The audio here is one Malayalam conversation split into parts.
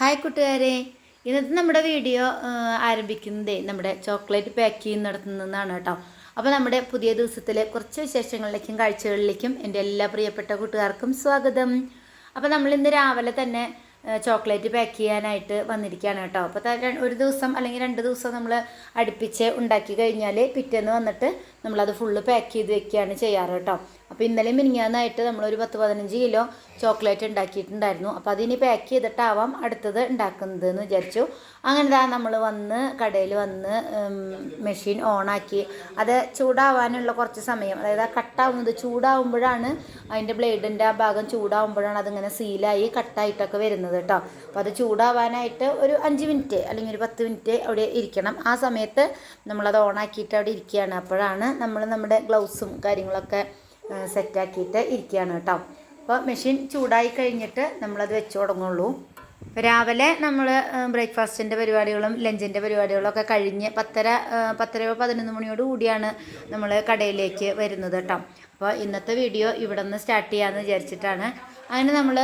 ഹായ് കൂട്ടുകാരെ. ഇന്നത്തെ നമ്മുടെ വീഡിയോ ആരംഭിക്കുന്നത് നമ്മുടെ ചോക്ലേറ്റ് പാക്ക് ചെയ്യുന്ന നടത്തുന്നതാണ് കേട്ടോ. അപ്പോൾ നമ്മുടെ പുതിയ ദിവസത്തിലെ കുറച്ച് വിശേഷങ്ങളിലേക്കും കാഴ്ചകളിലേക്കും എന്റെ എല്ലാ പ്രിയപ്പെട്ട കൂട്ടുകാർക്കും സ്വാഗതം. അപ്പോൾ നമ്മൾ ഇന്ന് രാവിലെ തന്നെ ചോക്ലേറ്റ് പാക്ക് ചെയ്യാനായിട്ട് വന്നിരിക്കുകയാണ് കേട്ടോ. അപ്പോൾ ഒരു ദിവസം അല്ലെങ്കിൽ രണ്ട് ദിവസം നമ്മൾ അടുപ്പിച്ച് ഉണ്ടാക്കി കഴിഞ്ഞാൽ പിറ്റേന്ന് വന്നിട്ട് നമ്മളത് ഫുള്ള് പാക്ക് ചെയ്ത് വെക്കുകയാണ് ചെയ്യാറ് കേട്ടോ. അപ്പോൾ ഇന്നലെ മിനിങ്ങാന്നായിട്ട് നമ്മളൊരു പത്ത് പതിനഞ്ച് കിലോ ചോക്ലേറ്റ് ഉണ്ടാക്കിയിട്ടുണ്ടായിരുന്നു. അപ്പോൾ അതിനി പാക്ക് ചെയ്തിട്ടാവാം അടുത്തത് ഉണ്ടാക്കുന്നത് എന്ന് വിചാരിച്ചു. അങ്ങനെ ദാ നമ്മൾ വന്ന് കടയിൽ വന്ന് മെഷീൻ ഓണാക്കി. അത് ചൂടാവാനുള്ള കുറച്ച് സമയം അതായത് ആ കട്ടാവുന്നത് ചൂടാവുമ്പോഴാണ് അതിന്റെ ബ്ലേഡിന്റെ ആ ഭാഗം ചൂടാവുമ്പോഴാണ് അതിങ്ങനെ സീലായി കട്ടായിട്ടൊക്കെ വരുന്നത് കേട്ടോ. അപ്പോൾ അത് ചൂടാവാനായിട്ട് ഒരു അഞ്ച് മിനിറ്റ് അല്ലെങ്കിൽ ഒരു പത്ത് മിനിറ്റ് അവിടെ ഇരിക്കണം. ആ സമയത്ത് നമ്മളത് ഓണാക്കിയിട്ട് അവിടെ ഇരിക്കുകയാണ്. അപ്പോഴാണ് നമ്മൾ നമ്മുടെ ഗ്ലൗസും കാര്യങ്ങളൊക്കെ സെറ്റാക്കിയിട്ട് ഇരിക്കുകയാണ് കേട്ടോ. അപ്പോൾ മെഷീൻ ചൂടായി കഴിഞ്ഞിട്ട് നമ്മളത് വെച്ച് തുടങ്ങുള്ളൂ. രാവിലെ നമ്മൾ ബ്രേക്ക്ഫാസ്റ്റിന്റെ പരിപാടികളും ലഞ്ചിന്റെ പരിപാടികളും ഒക്കെ കഴിഞ്ഞ് പത്തര പത്തരയോ പതിനൊന്ന് മണിയോട് കൂടിയാണ് നമ്മൾ കടയിലേക്ക് വരുന്നത് കേട്ടോ. അപ്പോൾ ഇന്നത്തെ വീഡിയോ ഇവിടെ നിന്ന് സ്റ്റാർട്ട് ചെയ്യാമെന്ന് വിചാരിച്ചിട്ടാണ്. അങ്ങനെ നമ്മൾ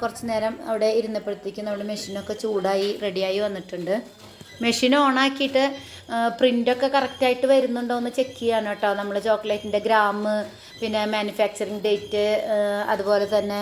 കുറച്ച് നേരം അവിടെ ഇരുന്നപ്പോഴത്തേക്കും നമ്മൾ മെഷീനൊക്കെ ചൂടായി റെഡിയായി വന്നിട്ടുണ്ട്. മെഷീൻ ഓണാക്കിയിട്ട് പ്രിന്റൊക്കെ കറക്റ്റായിട്ട് വരുന്നുണ്ടോ എന്ന് ചെക്ക് ചെയ്യാണ് കേട്ടോ. നമ്മൾ ചോക്ലേറ്റിന്റെ ഗ്രാം പിന്നെ മാനുഫാക്ചറിങ് ഡേറ്റ് അതുപോലെ തന്നെ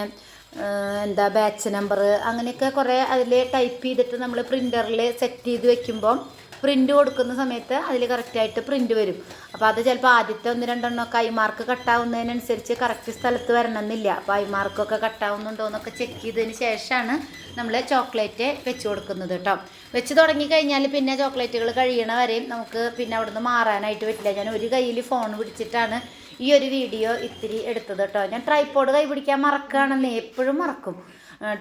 എന്താ ബാച്ച് നമ്പർ അങ്ങനെയൊക്കെ കുറേ അതിൽ ടൈപ്പ് ചെയ്തിട്ട് നമ്മൾ പ്രിന്ററിൽ സെറ്റ് ചെയ്ത് വെക്കുമ്പോൾ പ്രിന്റ് കൊടുക്കുന്ന സമയത്ത് അതിൽ കറക്റ്റായിട്ട് പ്രിന്റ് വരും. അപ്പോൾ അത് ചിലപ്പോൾ ആദ്യത്തെ ഒന്ന് രണ്ടെണ്ണമൊക്കെ ഐ മാർക്ക് കട്ടാവുന്നതിനനുസരിച്ച് കറക്റ്റ് സ്ഥലത്ത് വരണമെന്നില്ല. അപ്പോൾ ഐ മാർക്കൊക്കെ കട്ടാവുന്നുണ്ടോ എന്നൊക്കെ ചെക്ക് ചെയ്തതിന് ശേഷമാണ് നമ്മൾ ചോക്ലേറ്റ് വെച്ച് കൊടുക്കുന്നത് കേട്ടോ. വെച്ച് തുടങ്ങി കഴിഞ്ഞാൽ പിന്നെ ചോക്ലേറ്റുകൾ കഴിയണ വരെയും നമുക്ക് പിന്നെ അവിടുന്ന് മാറാനായിട്ട് പറ്റില്ല. ഞാൻ ഒരു കയ്യിൽ ഫോൺ പിടിച്ചിട്ടാണ് ഈ ഒരു വീഡിയോ ഇത്തിരി എടുത്തത് കേട്ടോ. ഞാൻ ട്രൈപ്പോഡ് കൈ പിടിക്കാൻ മറക്കുകയാണെന്നേ എപ്പോഴും മറക്കും.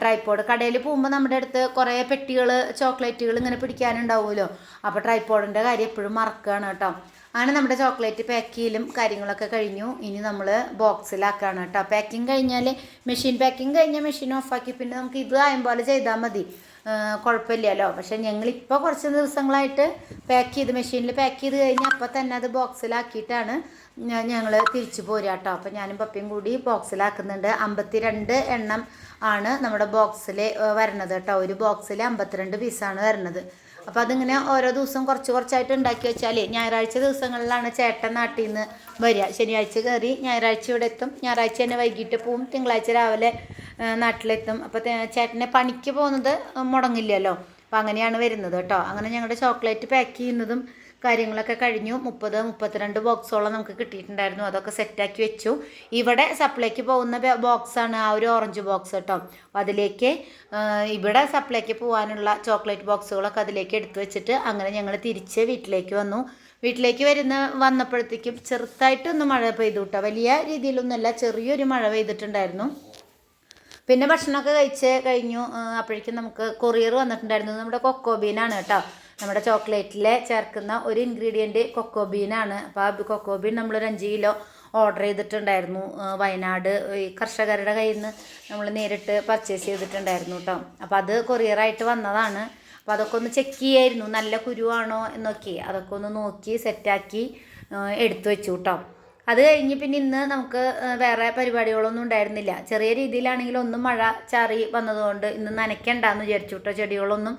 ട്രൈപ്പോഡ് കടയിൽ പോകുമ്പോൾ നമ്മുടെ അടുത്ത് കുറേ പെട്ടികൾ ചോക്ലേറ്റുകൾ ഇങ്ങനെ പിടിക്കാനുണ്ടാവുമല്ലോ. അപ്പോൾ ട്രൈപ്പോഡിന്റെ കാര്യം എപ്പോഴും മറക്കുകയാണ് കേട്ടോ. അങ്ങനെ നമ്മുടെ ചോക്ലേറ്റ് പാക്കിയിലും കാര്യങ്ങളൊക്കെ കഴിഞ്ഞു. ഇനി നമ്മൾ ബോക്സിലാക്കുകയാണ് കേട്ടോ. പാക്കിങ് കഴിഞ്ഞാൽ മെഷീൻ പാക്കിങ് കഴിഞ്ഞാൽ മെഷീൻ ഓഫാക്കി പിന്നെ നമുക്ക് ഇത് ആയം പോലെ ചെയ്താൽ മതി കുഴപ്പമില്ലല്ലോ. പക്ഷേ ഞങ്ങളിപ്പോൾ കുറച്ച് ദിവസങ്ങളായിട്ട് പാക്ക് ചെയ്ത് മെഷീനിൽ പാക്ക് ചെയ്ത് കഴിഞ്ഞാൽ അപ്പോൾ തന്നെ അത് ബോക്സിലാക്കിയിട്ടാണ് ഞങ്ങൾ തിരിച്ചു പോരുക കേട്ടോ. അപ്പോൾ ഞാനും പപ്പയും കൂടി ബോക്സിലാക്കുന്നുണ്ട്. അമ്പത്തിരണ്ട് എണ്ണം ആണ് നമ്മുടെ ബോക്സിൽ വരണത് കേട്ടോ. ഒരു ബോക്സിൽ അമ്പത്തിരണ്ട് പീസാണ് വരുന്നത് അപ്പോൾ അതിങ്ങനെ ഓരോ ദിവസം കുറച്ച് കുറച്ചായിട്ട് ഉണ്ടാക്കി വെച്ചാൽ ഞായറാഴ്ച ദിവസങ്ങളിലാണ് ചേട്ടൻ നാട്ടിൽ നിന്ന് വരിക. ശനിയാഴ്ച കയറി ഞായറാഴ്ച ഇവിടെ എത്തും. ഞായറാഴ്ച തന്നെ വൈകിട്ട് പോവും. തിങ്കളാഴ്ച രാവിലെ നാട്ടിലെത്തും. അപ്പോൾ ചേട്ടനെ പണിക്ക് പോകുന്നത് മുടങ്ങില്ലല്ലോ. അപ്പോൾ അങ്ങനെയാണ് വരുന്നത് കേട്ടോ. അങ്ങനെ ഞങ്ങളുടെ ചോക്ലേറ്റ് പാക്ക് ചെയ്യുന്നതും കാര്യങ്ങളൊക്കെ കഴിഞ്ഞു. മുപ്പത് മുപ്പത്തിരണ്ട് ബോക്സോളം നമുക്ക് കിട്ടിയിട്ടുണ്ടായിരുന്നു. അതൊക്കെ സെറ്റാക്കി വെച്ചു. ഇവിടെ സപ്ലൈക്ക് പോകുന്ന ബോക്സാണ് ആ ഒരു ഓറഞ്ച് ബോക്സ് കേട്ടോ അപ്പോൾ അതിലേക്ക് ഇവിടെ സപ്ലൈക്ക് പോകാനുള്ള ചോക്ലേറ്റ് ബോക്സുകളൊക്കെ അതിലേക്ക് എടുത്തു വെച്ചിട്ട് അങ്ങനെ ഞങ്ങൾ തിരിച്ച് വീട്ടിലേക്ക് വന്നു. വീട്ടിലേക്ക് വരുന്ന വന്നപ്പോഴത്തേക്കും ചെറുതായിട്ടൊന്ന് മഴ പെയ്തു കേട്ടോ വലിയ രീതിയിലൊന്നുമല്ല ചെറിയൊരു മഴ പെയ്തിട്ടുണ്ടായിരുന്നു. പിന്നെ ഭക്ഷണമൊക്കെ കഴിച്ച് കഴിഞ്ഞു. അപ്പോഴേക്കും നമുക്ക് കൊറിയർ വന്നിട്ടുണ്ടായിരുന്നു. നമ്മുടെ കൊക്കോബീനാണ് കേട്ടോ. നമ്മുടെ ചോക്ലേറ്റിൽ ചേർക്കുന്ന ഒരു ഇൻഗ്രീഡിയന്റ് കൊക്കോ ബീനാണ് അപ്പോൾ ആ കൊക്കോ ബീൻ നമ്മളൊരു അഞ്ച് കിലോ ഓർഡർ ചെയ്തിട്ടുണ്ടായിരുന്നു. വയനാട് ഈ കർഷകരുടെ കയ്യിൽ നിന്ന് നമ്മൾ നേരിട്ട് പർച്ചേസ് ചെയ്തിട്ടുണ്ടായിരുന്നു കേട്ടോ അപ്പോൾ അത് കൊറിയറായിട്ട് വന്നതാണ്. അപ്പോൾ അതൊക്കെ ഒന്ന് ചെക്ക് ചെയ്യായിരുന്നു. നല്ല കുരുവാണോ എന്നൊക്കെ. അതൊക്കെ ഒന്ന് നോക്കി സെറ്റാക്കി എടുത്തു വെച്ചു കേട്ടോ അത് കഴിഞ്ഞ് പിന്നെ ഇന്ന് നമുക്ക് വേറെ പരിപാടികളൊന്നും ഉണ്ടായിരുന്നില്ല. ചെറിയ രീതിയിലാണെങ്കിലും ഒന്നും മഴ ചാറി വന്നതുകൊണ്ട് ഇന്ന് നനയ്ക്കണ്ടെന്ന് വിചാരിച്ചു കേട്ടോ ചെടികളൊന്നും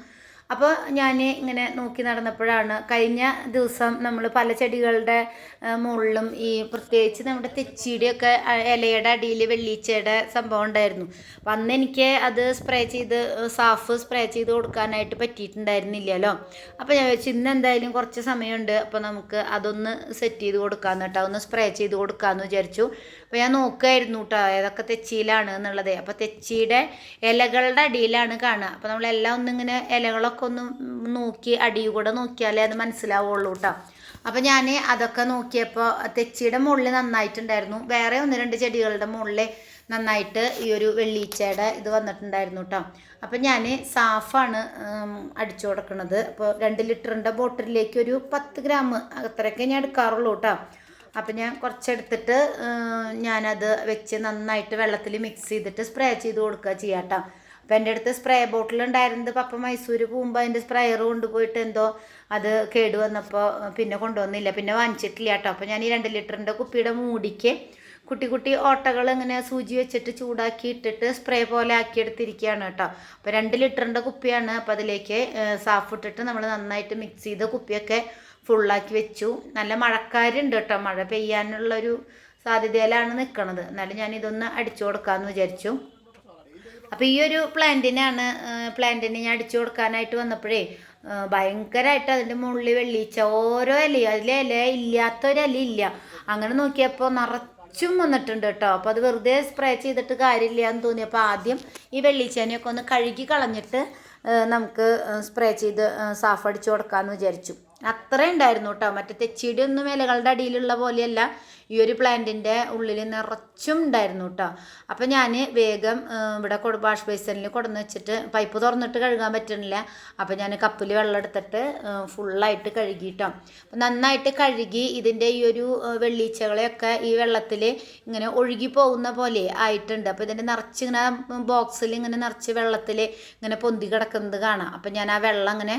അപ്പോൾ ഞാൻ ഇങ്ങനെ നോക്കി നടന്നപ്പോഴാണ് കഴിഞ്ഞ ദിവസം നമ്മൾ പല ചെടികളുടെ മുകളിലും ഈ പ്രത്യേകിച്ച് നമ്മുടെ തെച്ചിയുടെയൊക്കെ ഇലയുടെ അടിയിൽ വെള്ളീച്ചയുടെ സംഭവം ഉണ്ടായിരുന്നു. അപ്പം അന്ന് എനിക്ക് അത് സ്പ്രേ ചെയ്ത് സാഫ് സ്പ്രേ ചെയ്ത് കൊടുക്കാനായിട്ട് പറ്റിയിട്ടുണ്ടായിരുന്നില്ലല്ലോ. അപ്പോൾ ഞാൻ വെച്ചു ഇന്ന് എന്തായാലും കുറച്ച് സമയമുണ്ട് അപ്പോൾ നമുക്ക് അതൊന്ന് സെറ്റ് ചെയ്ത് കൊടുക്കാമെന്ന് കേട്ടോ ഒന്ന് സ്പ്രേ ചെയ്ത് കൊടുക്കാമെന്ന് വിചാരിച്ചു. അപ്പോൾ ഞാൻ നോക്കുമായിരുന്നു കേട്ടോ ഏതൊക്കെ തെച്ചിയിലാണ് എന്നുള്ളത്. അപ്പോൾ തെച്ചിയുടെ ഇലകളുടെ അടിയിലാണ് കാണുക. അപ്പോൾ നമ്മളെല്ലാം ഒന്നിങ്ങനെ ഇലകളൊക്കെ ഒന്ന് നോക്കി അടി കൂടെ നോക്കിയാലേ അത് മനസ്സിലാവുള്ളൂ കേട്ടോ അപ്പോൾ ഞാൻ അതൊക്കെ നോക്കിയപ്പോൾ തെച്ചിയുടെ മുകളിൽ നന്നായിട്ടുണ്ടായിരുന്നു. വേറെ ഒന്ന് രണ്ട് ചെടികളുടെ മുകളിൽ നന്നായിട്ട് ഈ ഒരു വെള്ളീച്ചയുടെ ഇത് വന്നിട്ടുണ്ടായിരുന്നു കേട്ടോ അപ്പം ഞാൻ സാഫാണ് അടിച്ചു കൊടുക്കുന്നത് അപ്പോൾ രണ്ട് ലിറ്ററിന്റെ ബോട്ടിലേക്ക് ഒരു പത്ത് ഗ്രാം അത്രയൊക്കെ ഞാൻ എടുക്കാറുള്ളൂ കേട്ടോ അപ്പം ഞാൻ കുറച്ചെടുത്തിട്ട് ഞാനത് വെച്ച് നന്നായിട്ട് വെള്ളത്തിൽ മിക്സ് ചെയ്തിട്ട് സ്പ്രേ ചെയ്ത് കൊടുക്കുക ചെയ്യാം കേട്ടോ അപ്പം എന്റെ അടുത്ത് സ്പ്രേ ബോട്ടിൽ ഉണ്ടായിരുന്നത് പപ്പ മൈസൂർ പോകുമ്പോൾ അതിന്റെ സ്പ്രേയർ കൊണ്ടുപോയിട്ട് എന്തോ അത് കേട് വന്നപ്പോൾ പിന്നെ കൊണ്ടുവന്നില്ല. പിന്നെ വാങ്ങിച്ചിട്ടില്ല കേട്ടോ. അപ്പോൾ ഞാൻ ഈ രണ്ട് ലിറ്ററിന്റെ കുപ്പിയുടെ മൂടിക്ക് കുട്ടി കുട്ടി ഓട്ടകൾ ഇങ്ങനെ സൂചി വെച്ചിട്ട് ചൂടാക്കി ഇട്ടിട്ട് സ്പ്രേ പോലെ ആക്കി എടുത്തിരിക്കുകയാണ് കേട്ടോ. അപ്പോൾ രണ്ട് ലിറ്ററിന്റെ കുപ്പിയാണ് അപ്പോൾ അതിലേക്ക് സാഫ് ഇട്ടിട്ട് നമ്മൾ നന്നായിട്ട് മിക്സ് ചെയ്ത കുപ്പിയൊക്കെ ഫുള്ളാക്കി വെച്ചു. നല്ല മഴക്കാരുണ്ട് കേട്ടോ. മഴ പെയ്യാനുള്ളൊരു സാധ്യതയിലാണ് നിൽക്കണത് എന്നാലും ഞാൻ ഇതൊന്ന് അടിച്ചു കൊടുക്കാമെന്ന് വിചാരിച്ചു. അപ്പോൾ ഈ ഒരു പ്ലാന്റിനാണ് പ്ലാന്റിനെ ഞാൻ അടിച്ചു കൊടുക്കാനായിട്ട് വന്നപ്പോഴേ ഭയങ്കരമായിട്ട് അതിന്റെ മുകളിൽ വെള്ളിച്ച ഓരോ ഇലയും അതിലെ ഇല ഇല്ലാത്തൊരലി ഇല ഇല്ല. അങ്ങനെ നോക്കിയപ്പോൾ നിറച്ചും വന്നിട്ടുണ്ട് കേട്ടോ അപ്പോൾ അത് വെറുതെ സ്പ്രേ ചെയ്തിട്ട് കാര്യമില്ല എന്ന് തോന്നി. അപ്പോൾ ആദ്യം ഈ വെള്ളിച്ചേനയൊക്കെ ഒന്ന് കഴുകി കളഞ്ഞിട്ട് നമുക്ക് സ്പ്രേ ചെയ്ത് സാഫ് അടിച്ചു കൊടുക്കാമെന്ന് വിചാരിച്ചു. അത്രേ ഉണ്ടായിരുന്നു കേട്ടോ മറ്റേ തെച്ചിയുടെ ഒന്നും ഇലകളുടെ അടിയിലുള്ള പോലെയല്ല. ഈ ഒരു പ്ലാന്റിന്റെ ഉള്ളിൽ നിറച്ചും ഉണ്ടായിരുന്നു കേട്ടോ അപ്പം ഞാൻ വേഗം ഇവിടെ കൊടു വാഷ് ബേസിനിൽ കൊടുന്ന് വെച്ചിട്ട് പൈപ്പ് തുറന്നിട്ട് കഴുകാൻ പറ്റണില്ല. അപ്പം ഞാൻ കപ്പിൽ വെള്ളം എടുത്തിട്ട് ഫുള്ളായിട്ട് കഴുകിയിട്ടോ അപ്പം നന്നായിട്ട് കഴുകി ഇതിന്റെ ഈ ഒരു വെള്ളീച്ചകളെയൊക്കെ ഈ വെള്ളത്തിൽ ഇങ്ങനെ ഒഴുകി പോകുന്ന പോലെ ആയിട്ടുണ്ട്. അപ്പോൾ ഇതിന്റെ നിറച്ച് ഇങ്ങനെ ബോക്സിൽ ഇങ്ങനെ നിറച്ച് വെള്ളത്തിൽ ഇങ്ങനെ പൊന്തി കിടക്കുന്നത് കാണാം. അപ്പം ഞാൻ ആ വെള്ളം അങ്ങനെ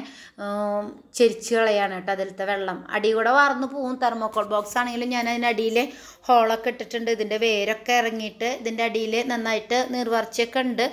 ചെരിച്ച് കളയാണ് കേട്ടോ അതിലത്തെ വെള്ളം. അടി കൂടെ വാർന്നു പോകും തെർമോക്കോൾ ബോക്സ് ആണെങ്കിലും ഞാൻ അതിന്റെ അടിയിൽ ഹോളൊക്കെ ഇട്ടിട്ടുണ്ട്. ഇതിന്റെ വേരൊക്കെ ഇറങ്ങിയിട്ട് ഇതിന്റെ അടിയിൽ നന്നായിട്ട് നീർവാർച്ചയൊക്കെ ഉണ്ട്.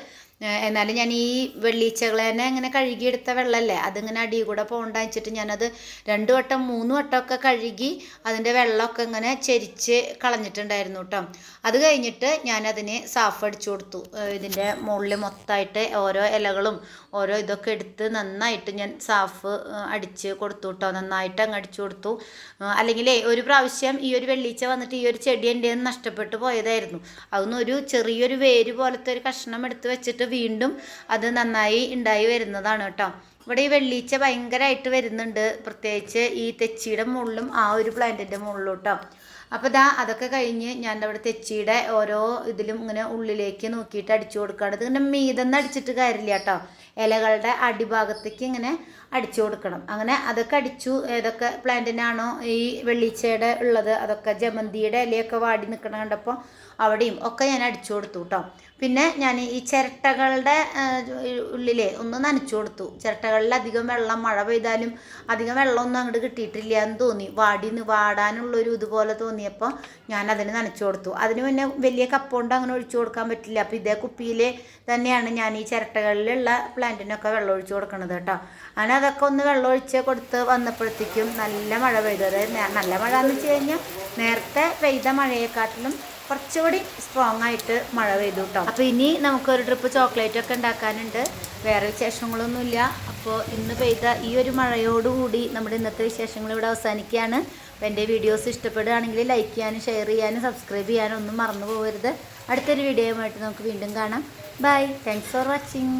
എന്നാലും ഞാൻ ഈ വെള്ളീച്ചകളെ തന്നെ ഇങ്ങനെ കഴുകിയെടുത്ത വെള്ളമല്ലേ അതിങ്ങനെ അടി കൂടെ പോകണ്ട വെച്ചിട്ട് ഞാനത് രണ്ട് വട്ടം മൂന്ന് വട്ടമൊക്കെ കഴുകി അതിന്റെ വെള്ളമൊക്കെ ഇങ്ങനെ ചെരിച്ച് കളഞ്ഞിട്ടുണ്ടായിരുന്നു കേട്ടോ. അത് കഴിഞ്ഞിട്ട് ഞാനതിന് സാഫ് അടിച്ചു കൊടുത്തു. ഇതിന്റെ മുകളിൽ മൊത്തമായിട്ട് ഓരോ ഇലകളും ഓരോ ഇതൊക്കെ എടുത്ത് നന്നായിട്ട് ഞാൻ സാഫ് അടിച്ച് കൊടുത്തു കേട്ടോ. നന്നായിട്ട് അങ്ങ് അടിച്ചു കൊടുത്തു. അല്ലെങ്കിലേ ഒരു പ്രാവശ്യം ഈ ഒരു വെള്ളീച്ച വന്നിട്ട് ഈ ഒരു ചെടി എന്റെ നഷ്ടപ്പെട്ടു പോയതായിരുന്നു. അതൊന്നും ഒരു ചെറിയൊരു വേര് പോലത്തെ ഒരു കഷ്ണം എടുത്ത് വെച്ചിട്ട് വീണ്ടും അത് നന്നായി ഉണ്ടായി വരുന്നതാണ് കേട്ടോ. ഇവിടെ ഈ വെള്ളീച്ച ഭയങ്കരമായിട്ട് വരുന്നുണ്ട്. പ്രത്യേകിച്ച് ഈ തെച്ചിയുടെ മുകളിലും ആ ഒരു പ്ലാന്റിന്റെ മുകളിലും കേട്ടോ. അപ്പോൾ ഇതാ അതൊക്കെ കഴിഞ്ഞ് ഞാൻ അവിടെ തെച്ചിയുടെ ഓരോ ഇതിലും ഇങ്ങനെ ഉള്ളിലേക്ക് നോക്കിയിട്ട് അടിച്ചു കൊടുക്കുകയാണ്. ഇതിങ്ങനെ മീതെന്ന് അടിച്ചിട്ട് കാര്യമില്ല കേട്ടോ. ഇലകളുടെ അടിഭാഗത്തേക്ക് ഇങ്ങനെ അടിച്ചു കൊടുക്കണം. അങ്ങനെ അതൊക്കെ അടിച്ചു. ഏതൊക്കെ പ്ലാന്റിനാണോ ഈ വെള്ളീച്ചയുടെ ഉള്ളത്? അതൊക്കെ ജമന്തിയുടെ ഇലയൊക്കെ വാടി നിൽക്കണ കണ്ടപ്പോൾ അവിടെയും ഒക്കെ ഞാൻ അടിച്ചു കൊടുത്തു കേട്ടോ പിന്നെ ഞാൻ ഈ ചിരട്ടകളുടെ ഉള്ളിലെ ഒന്ന് നനച്ചു കൊടുത്തു. ചിരട്ടകളിൽ അധികം വെള്ളം മഴ പെയ്താലും അധികം വെള്ളമൊന്നും അങ്ങോട്ട് കിട്ടിയിട്ടില്ല എന്ന് തോന്നി. വാടി വാടാനുള്ള വാടാനുള്ളൊരു ഇതുപോലെ തോന്നിയപ്പോൾ ഞാൻ അതിന് നനച്ചു കൊടുത്തു. അതിന് മുന്നേ വലിയ കപ്പ് കൊണ്ട് അങ്ങനെ ഒഴിച്ചു കൊടുക്കാൻ പറ്റില്ല. അപ്പോൾ ഇതേ കുപ്പിയിൽ തന്നെയാണ് ഞാൻ ഈ ചിരട്ടകളിലുള്ള പ്ലാന്റിനൊക്കെ വെള്ളം ഒഴിച്ചു കൊടുക്കണത് കേട്ടോ അങ്ങനെ അതൊക്കെ ഒന്ന് വെള്ളം ഒഴിച്ച് കൊടുത്ത് വന്നപ്പോഴത്തേക്കും നല്ല മഴ പെയ്തു. അതായത് നല്ല മഴ എന്ന് വെച്ച് കഴിഞ്ഞാൽ നേരത്തെ പെയ്ത മഴയെക്കാട്ടിലും കുറച്ചുകൂടി സ്ട്രോങ് ആയിട്ട് മഴ പെയ്തു കേട്ടോ അപ്പോൾ ഇനി നമുക്കൊരു ട്രിപ്പ് ചോക്ലേറ്റ് ഒക്കെ ഉണ്ടാക്കാനുണ്ട്. വേറെ വിശേഷങ്ങളൊന്നുമില്ല. അപ്പോൾ ഇന്ന് പെയ്ത ഈ ഒരു മഴയോടുകൂടി നമ്മുടെ ഇന്നത്തെ വിശേഷങ്ങൾ ഇവിടെ അവസാനിക്കുകയാണ്. അപ്പോൾ എന്റെ വീഡിയോസ് ഇഷ്ടപ്പെടുകയാണെങ്കിൽ ലൈക്ക് ചെയ്യാനും ഷെയർ ചെയ്യാനും സബ്സ്ക്രൈബ് ചെയ്യാനും ഒന്നും മറന്നു പോകരുത്. അടുത്തൊരു വീഡിയോയുമായിട്ട് നമുക്ക് വീണ്ടും കാണാം. Bye thanks for watching